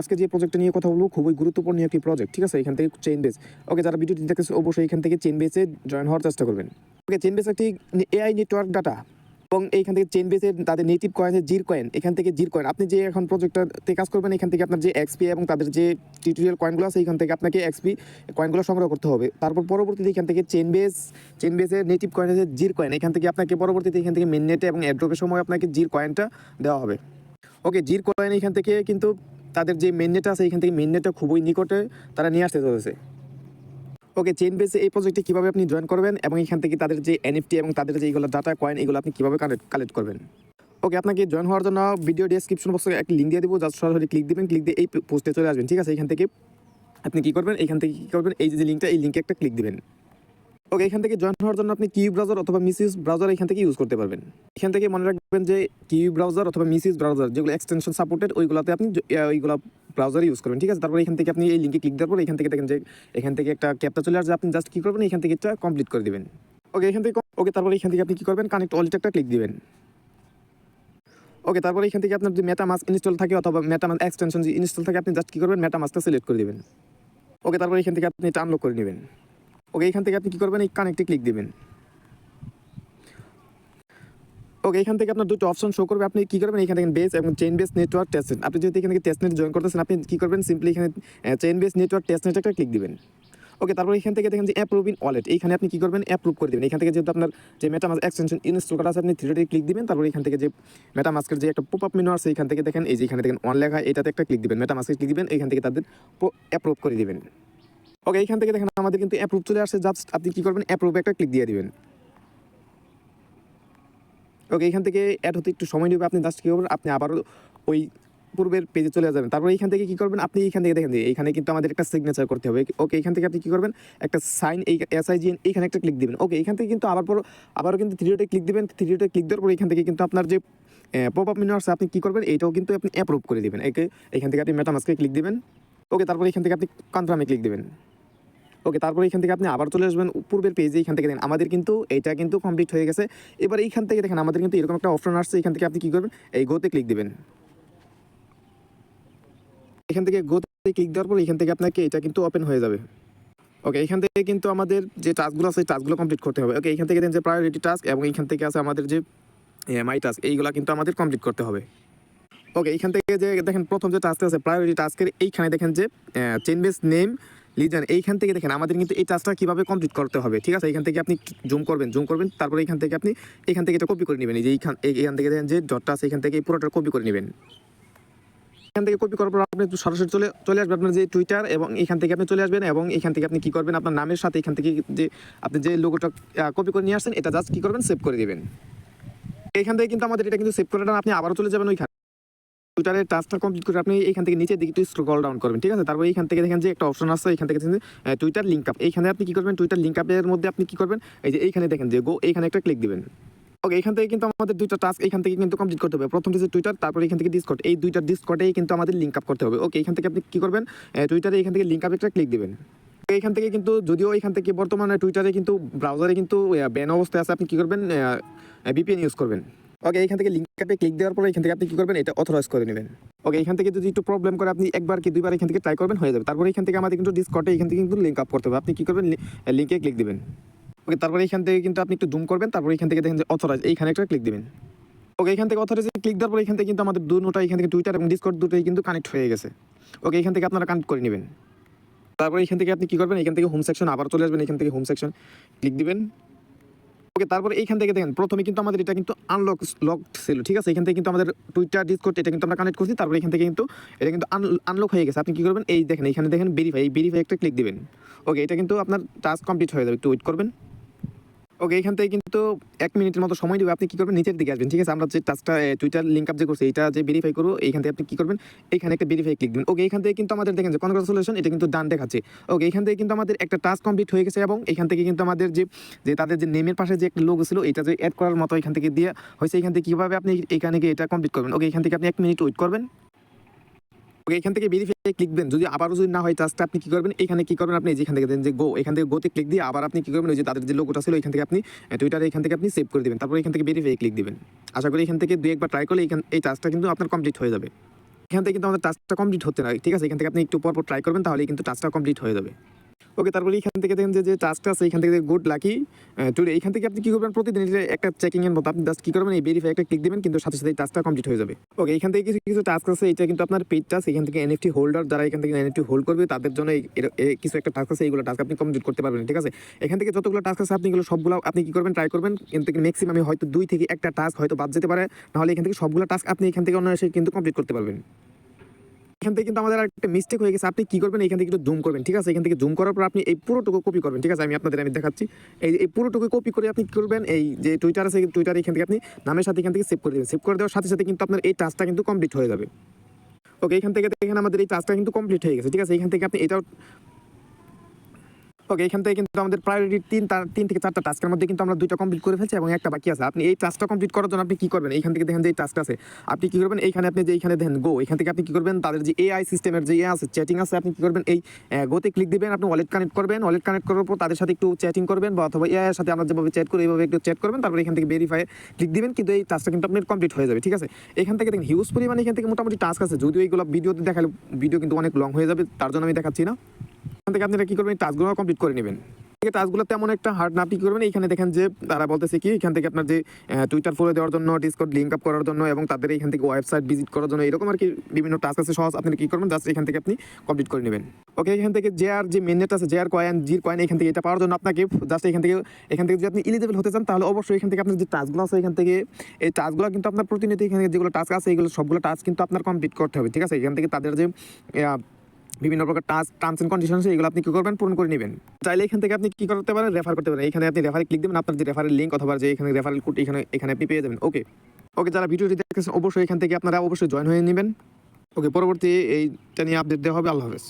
আজকে যে প্রজেক্টটা নিয়ে কথা বলব, খুবই গুরুত্বপূর্ণ একটি প্রজেক্ট ঠিক আছে? এখান থেকে চেন বেস ওকে যারা ভিডিওটি দেখতেছে, অবশ্যই এখান থেকে চেইন বেসে জয়েন হওয়ার চেষ্টা করবেন। ওকে চেইন বেস একটি এআই নেটওয়ার্ক ডাটা এবং এইখান থেকে চেইন বেসের তাদের নেটিভ কয়েন আছে জির কয়েন এখান থেকে জির কয়েন আপনি যে এখন প্রজেক্টটাতে কাজ করবেন, এখান থেকে আপনার যে এক্সপি এবং তাদের যে টিউটোরিয়াল কয়েনগুলো আছে, এখান থেকে আপনাকে এক্সপি কয়েনগুলো সংগ্রহ করতে হবে। তারপর পরবর্তীতে এখান থেকে চেন বেস চেন বেসের নেটিভ কয়েন আছে জির কয়েন এখান থেকে আপনাকে পরবর্তীতে এখান থেকে মেন নেটে এবং অ্যাড্রপের সময় আপনাকে জির কয়েনটা দেওয়া হবে। ওকে জির কয়েন এখান থেকে কিন্তু তাদের যে মেন নেট আছে, এখান থেকে মেন নেটটা খুবই নিকটে তারা নিয়ে আসতে চলেছে। ওকে চেন বেসে এই প্রজেক্টে কীভাবে আপনি জয়েন করবেন এবং এখান থেকে তাদের যে এনএফটি এবং তাদের যে এইগুলো ডাটা কয়েন এগুলো আপনি কীভাবে কালেক্ট কালেক্ট করবেন? ওকে আপনাকে জয়েন হওয়ার জন্য ভিডিও ডিসক্রিপশন বক্সে একটা লিঙ্ক দিয়ে দেবো জাস্ট সরাসরি ক্লিক দিবেন ক্লিক দিয়ে এই পোস্টে চলে আসবেন, ঠিক আছে? এখান থেকে আপনি কী করবেন, এখান থেকে কী করবেন, এই যে লিঙ্কটা এই লিঙ্কে একটা ক্লিক দিবেন। ওকে এখান থেকে জয়েন হওয়ার জন্য আপনি কিউ ব্রাউজার অথবা মিসিস ব্রাউজার এখান থেকে ইউজ করতে পারবেন এখান থেকে মনে রাখবেন যে কিউ ব্রাউজার অথবা মিসিস ব্রাউজার যেগুলো এক্সটেনশন সাপোর্টেড ওইগুলোতে আপনি ওইগুলো ব্রাউজার ইউজ করবেন ঠিক আছে তারপর এখান থেকে আপনি এই লিঙ্কে ক্লিক দেওয়ার পর এখান থেকে দেখেন যে এখান থেকে একটা ক্যাপটা চলে আসবে আপনি জাস্ট কী করবেন এখান থেকে এটা কমপ্লিট করে দিবেন ওকে এখান থেকে ওকে তারপর এখান থেকে আপনি কী করবেন কানেক্ট ওয়ালেট একটা ক্লিক দিবেন ওকে তারপর এখান থেকে আপনার যে মেটা মাস্ক ইনস্টল থাকে অথবা মেটা মাস্ক এক্সটেনশন যে ইনস্টল থাকে আপনি জাস্ট কী করবেন মেটা মাস্কটা সিলেক্ট করে দিবেন ওকে তারপর এখান থেকে আপনি এটা আনলক করে নেবেন ওকে, এখান থেকে আপনি কী করবেন? এই কানেক্টে ক্লিক দিবেন। ওকে, এখান থেকে আপনার দুটো অপশন শো করবে। আপনি কী করবেন? এখান থেকে বেস এবং চেন বেস নেটওয়ার্ক টেস্টনেট আপনি যদি এখান থেকে টেস্টনেট জয়েন করতেছেন, আপনি কী করবেন? সিম্পলি এখানে চেন বেস নেটওয়ার্ক টেস্টনেট একটা ক্লিক দিবেন। ওকে, তারপর এখান থেকে দেখেন যে অ্যাপ্রুভ ইন ওয়ালেট এইখানে আপনি কী করবেন? অ্যাপ্রুভ করে দেবেন। এখান থেকে যেহেতু আপনার যে মেটামাস এক্সটেনশন ইনস্টল করা আছে, আপনি থ্রিডে ক্লিক দিবেন। তারপর এখান থেকে যে মেটামাস্কের যে একটা পপ আপ মেনু আছে, এখান থেকে দেখেন, এই যে এখানে দেখেন অন লেখা, এটাতে একটা ক্লিক দিবেন। মেটামাস্কে ক্লিক দিবেন। এখান থেকে তাদের অ্যাপ্রুভ করে দিবেন। ওকে এইখান থেকে দেখেন আমাদের কিন্তু অ্যাপ্রুভ চলে আসছে। জাস্ট আপনি কী করবেন? অ্যাপ্রুভে একটা ক্লিক দিয়ে দিবেন। ওকে এখান থেকে অ্যাড হতে একটু সময় নেবে। আপনি জাস্ট কী করবেন? আপনি আবারও ওই পূর্বের পেজে চলে যাবেন। তারপর এইখান থেকে কী করবেন? আপনি এইখান থেকে দেখেন এইখানে কিন্তু আমাদের একটা সিগনেচার করতে হবে। ওকে এখান থেকে আপনি কী করবেন? একটা সাইন এই এসআইজিএন এইখানে একটা ক্লিক দিবেন। ওকে এখান থেকে কিন্তু আবার পর, আবারও কিন্তু থ্রি ক্লিক দিবেন। থ্রি ক্লিক দেওয়ার পর এখান থেকে কিন্তু আপনার যে পপ আপ মেনু আছে, আপনি কী করবেন? এইটাও কিন্তু আপনি অ্যাপ্রুভ করে দিবেন। একে এখান থেকে আপনি মেটামাসকে ক্লিক দিবেন। ওকে তারপর এখান থেকে আপনি কনফার্মে ক্লিক দিবেন। ওকে তারপর এখান থেকে আপনি আবার চলে আসবেন। পূর্বের পেজে এখান থেকে দেখেন, আমাদের কিন্তু এটা কিন্তু কমপ্লিট হয়ে গেছে। এবার এইখান থেকে দেখেন, আমাদের কিন্তু এরকম একটা অপশন আসছে। এখান থেকে আপনি কী করবেন? এই গোতে ক্লিক দিবেন। এখান থেকে গোতে ক্লিক দেওয়ার পর এখান থেকে আপনাকে এটা কিন্তু ওপেন হয়ে যাবে। ওকে এখান থেকে কিন্তু আমাদের যে টাস্কগুলো আছে টাস্কগুলো কমপ্লিট করতে হবে। ওকে এখান থেকে যে প্রায়োরিটি টাস্ক এবং এখান থেকে আছে আমাদের যে মাই টাস্ক এইগুলো কিন্তু আমাদের কমপ্লিট করতে হবে। ওকে এখান থেকে যে দেখেন, প্রথম যে টাস্ক আছে প্রায়োরিটি টাস্কের এইখানে দেখেন যে চেন বেস নেম লিজন এইখান থেকে দেখেন আমাদের কিন্তু এই টাস্কটা কীভাবে কমপ্লিট করতে হবে ঠিক আছে এখান থেকে আপনি জুম করবেন জুম করবেন তারপরে এখান থেকে আপনি এখান থেকে এটা কপি করে নেবেন এই যে এইখান এই- এখান থেকে দেখেন যে ডটটা আছে এখান থেকে পুরোটা কপি করে নেবেন এখান থেকে কপি করার পর আপনি সরাসরি চলে চলে আসবেন আপনার যে টুইটার এবং এখান থেকে আপনি চলে আসবেন এবং এখান থেকে আপনি কী করবেন আপনার নামের সাথে এখান থেকে যে আপনি যে লোগোটা কপি করে নিয়ে আসছেন এটা জাস্ট কী করবেন সেভ করে দিবেন এখান থেকে কিন্তু আমাদের এটা কিন্তু সেভ করে আপনি আবারও চলে যাবেন ওইখানে টুইটারের টাস্কটা কমপ্লিট করে আপনি এখান থেকে নিচের দিকে একটু স্ক্রল ডাউন করবেন ঠিক আছে তারপর এখান থেকে দেখেন যে একটা অপশন আছে এখান থেকে টুইটার লিঙ্ক আপ এইখানে আপনি কি করবেন টুইটার লিঙ্ক আপের মধ্যে আপনি কি করবেন এই যে এইখানে দেখেন যে গো এইখানে একটা ক্লিক দিবেন ওকে এখান থেকে কিন্তু আমাদের দুইটা টাস্ক এখান থেকে কিন্তু কমপ্লিট করতে হবে প্রথম হচ্ছে টুইটার তারপর এখান থেকে ডিসকট এই দুইটা ডিসকটেই কিন্তু আমাদের লিঙ্ক আপ করতে হবে ওকে এখান থেকে আপনি কি করবেন টুইটারে এখান থেকে লিঙ্ক আপ একটা ক্লিক দিবেন এখান থেকে কিন্তু যদিও এখান থেকে বর্তমানে টুইটারে কিন্তু ব্রাউজারে কিন্তু ব্যান অবস্থায় আছে আপনি কি করবেন ভিপিএন ইউজ করবেন ওকে এখান থেকে লিঙ্ক আপে ক্লিক দেওয়ার পরে এখান থেকে আপনি কি করবেন এটা অথরাইজ করে নেবেন ওকে এখান থেকে যদি একটু প্রবলেম করে আপনি একবার কি দুইবার এখান থেকে ট্রাই করবেন হয়ে যাবে তারপরে এখান থেকে আমাদের কিন্তু ডিসকটে এখান থেকে কিন্তু লিঙ্ক আপ করতে হবে আপনি কি করবেন লিঙ্কে ক্লিক দিবেন ওকে তারপরে এখান থেকে কিন্তু আপনি একটু জুম করবেন তারপরে এখান থেকে দেখেন যে অথরাইজ এইখানে একটা ক্লিক দিবেন ওকে এখান থেকে অথরাইজে ক্লিক দেওয়ার পরে এখান থেকে কিন্তু আমাদের দুটোটা এখান থেকে টুইটার এবং ডিসকট দুটোই কিন্তু কানেক্ট হয়ে গেছে ওকে এখান থেকে আপনারা কানেক্ট করে নেবেন তারপরে এখান থেকে আপনি কি করবেন এখান থেকে হোম সেকশন আবার চলে আসবেন এখান থেকে হোম সেকশন ক্লিক দিবেন ওকে, তারপরে এইখান থেকে দেখেন, প্রথমে কিন্তু আমাদের এটা কিন্তু আনলক লক ছিল, ঠিক আছে? এখান থেকে কিন্তু আমাদের টুইটার ডিসকোড এটা কিন্তু আমরা কানেক্ট করছি, তারপর এখান থেকে কিন্তু এটা কিন্তু আনলক হয়ে গেছে। আপনি কি করবেন? এই দেখেন, এখানে দেখেন ভেরিফাই এই ভেরিফাই একটা ক্লিক দিবেন। ওকে, এটা কিন্তু আপনার টাস্ক কমপ্লিট হয়ে যাবে, একটু ওয়েট করবেন। ওকে, এখান থেকে কিন্তু এক মিনিটের মতো সময় দেবে। আপনি কি করবেন? নিচের দিকে আসবেন, ঠিক আছে? আমরা যে টাস্কটা টুইটার লিঙ্ক আপ যে করছি এটা যে ভেরিফাই করব, এইখান থেকে আপনি কি করবেন? এখানে একটা ভেরিফাই ক্লিক দিবেন। ওকে, এখান থেকে কিন্তু আমাদের দেখেন যে কনগ্রাচুলেশন এটা কিন্তু ডান দেখাচ্ছে। ওকে, এখান থেকে কিন্তু আমাদের একটা টাস্ক কমপ্লিট হয়ে গেছে এবং এখান থেকে কিন্তু আমাদের যে যে তাদের যে নেমের পাশে যে একটা লোগো ছিল এটা যে অ্যাড করার মতো এখান থেকে দিয়ে হয়েছে। এখান থেকে কীভাবে আপনি এখানে গিয়ে এটা কমপ্লিট করবেন? ওকে, এখান থেকে আপনি এক মিনিট ওয়েট করবেন। এখান থেকে ভেরিফাই ক্লিক দেন। যদি আবারও যদি না হয় টাস্কটা আপনি কি করবেন? এখানে কি করবেন আপনি? যেখান থেকে দেন যে গো এখান থেকে গোতে ক্লিক দিয়ে আবার আপনি কি করবেন? ওই যে তাদের যে লোকটা ছিল, এখান থেকে আপনি টুইটারে এখান থেকে আপনি সেভ করে দিবেন। তারপর এখান থেকে ভেরিফাই ক্লিক দিবেন। আশা করি এখান থেকে দুই একবার ট্রাই করলে এখান, এই টাস্কটা কিন্তু আপনার কমপ্লিট হয়ে যাবে। এখান থেকে কিন্তু আমাদের টাস্কটা কমপ্লিট হতে না। ঠিক আছে? এখান থেকে আপনি একটু পর পর ট্রাই করবেন তাহলে কিন্তু টাস্কটা কমপ্লিট হয়ে যাবে। ওকে তারপরে এখান থেকে দেখেন যে যে টাস্কটা আছে এখান থেকে গুড লাকি টুডে এখান থেকে আপনি কি করবেন? প্রতিদিন একটা চেকিং এর মতো আপনি জাস্ট কি করবেন? এই ভেরিফাই একটা ক্লিক দিবেন, কিন্তু সাথে সাথে টাস্কটা কমপ্লিট হয়ে যাবে। ওকে এখান থেকে কিছু কিছু টাস্ক আছে, এটা কিন্তু আপনার পেড টাস্ক এখান থেকে এনএফটি হোল্ডার যারা এখান থেকে এনএফটি হোল্ড করবে, তাদের জন্য কিছু একটা টাস্ক আছে, এইগুলো টাস্ক আপনি কমপ্লিট করতে পারবেন, ঠিক আছে? এখান থেকে যতগুলো টাস্ক আছে, আপনি এগুলো সবগুলো আপনি কি করবেন? ট্রাই করবেন কিন্তু ম্যাক্সিমাম হয়তো দুই থেকে একটা টাস্ক হয়তো বাদ যেতে পারে, নাহলে এখান থেকে সবগুলো টাস্ক আপনি এখান থেকে অনায়াসে কিন্তু কমপ্লিট করতে পারবেন। এখান থেকে কিন্তু আমাদের একটা মিস্টেক হয়ে গেছে। আপনি কি করবেন? এখান থেকে একটু জুম করবেন, ঠিক আছে? এখান থেকে জুম করার পর আপনি এই পুরোটুকু কপি করবেন, ঠিক আছে? আমি আপনাদের আমি দেখাচ্ছি। এই এই পুরোটুকু কপি করে আপনি কি করবেন? এই যে টুইটার আছে টুইটার এখান থেকে আপনি নামের সাথে এখান থেকে সেভ করে দেবেন। সেভ করে দেওয়ার সাথে সাথে কিন্তু আপনার এই টাস্কটা কিন্তু কমপ্লিট হয়ে যাবে। ওকে এখান থেকে দেখেন আমাদের এই টাস্কটা কিন্তু কমপ্লিট হয়ে গেছে, ঠিক আছে? এখান থেকে আপনি এটাও ওকে এখান থেকে কিন্তু আমাদের প্রায়োরিটি তিন তিন থেকে চারটা টাস্কের মধ্যে কিন্তু আমরা দুইটা কমপ্লিট করে ফেলছি এবং একটা বাকি আছে। আপনি এই টাস্কটা কমপ্লিট করার জন্য আপনি কি করবেন? এইখান থেকে দেখেন যে এই টাস্ক আছে। আপনি কি করবেন? এইখানে আপনি যে এইখানে দেখেন গো এখান থেকে আপনি কি করবেন? তাদের যে এআই সিস্টেমের যে আছে চ্যাটিং আছে, আপনি কি করবেন? এই গোতে ক্লিক দিবেন, আপনি ওয়ালেট কানেক্ট করবেন। ওয়ালেট কানেক্ট করার পর তাদের সাথে একটু চ্যাটিং করবেন বা অথবা এআই এর সাথে আমরা যেভাবে চ্যাট করি, এইভাবে একটু চ্যাট করবেন। তারপর এখান থেকে ভেরিফাই ক্লিক দিবেন, কিন্তু এই টাস্কটা কিন্তু আপনার কমপ্লিট হয়ে যাবে, ঠিক আছে? এখান থেকে দেখেন হিউজ পরিমাণে এখান থেকে মোটামুটি টাস্ক আছে। যদিও এইগুলো ভিডিওতে দেখালে ভিডিও কিন্তু অনেক লং হয়ে যাবে, তার জন্য আমি দেখাচ্ছি না। এখান থেকে আপনারা কি করবেন? টাস্কগুলো কমপ্লিট করে নেবেন। থেকে টাস্কগুলো তেমন একটা হার্ড না আপনি করবেন? এখানে দেখেন যে তারা বলতেছে কি, এখান থেকে আপনার যে টুইটার ফলো দেওয়ার জন্য ডিসকর্ড লিঙ্ক আপ করার জন্য এবং তাদের এখান থেকে ওয়েবসাইট ভিজিট করার জন্য এরকম আর কি বিভিন্ন টাস্ক আছে। সহজ আপনি কি করবেন? জাস্ট এখান থেকে আপনি কমপ্লিট করে নেবেন। ওকে এখান থেকে যে আর যে মেননেট আছে, যে আর কয়েন জির কয়েন এখান থেকে এটা পাওয়ার জন্য আপনাকে জাস্ট এখান থেকে এখান থেকে যদি আপনি ইলিজিবল হতে চান, তাহলে অবশ্যই এখান থেকে আপনার যে টাস্কগুলো আছে, এখান থেকে এই টাস্কগুলো কিন্তু আপনার প্রতিনিয়ত এখানে যেগুলো টাস্ক আছে, এগুলো সবগুলো টাস্ক কিন্তু আপনার কমপ্লিট করতে হবে। ঠিক আছে? এখান থেকে তাদের যে বিভিন্ন প্রকার টাস্ক টার্মস এন্ড কন্ডিশন এগুলো আপনি কি করবেন? পূরণ করে নেবেন। চাইলে এখান থেকে আপনি কি করতে পারেন? রেফার করতে পারেন। এখানে আপনি রেফারে ক্লিক দেবেন, আপনার যে রেফারের লিঙ্ক অথবা যে এখানে রেফারেল কোড এখানে এখানে আপনি পেয়ে যাবেন। ওকে ওকে যারা ভিডিওটি দেখেছেন অবশ্যই এখান থেকে আপনারা অবশ্যই জয়েন হয়ে নেবেন। ওকে পরবর্তী এইটা নিয়ে আপডেট দেওয়া হবে। আল্লাহ হাফেজ।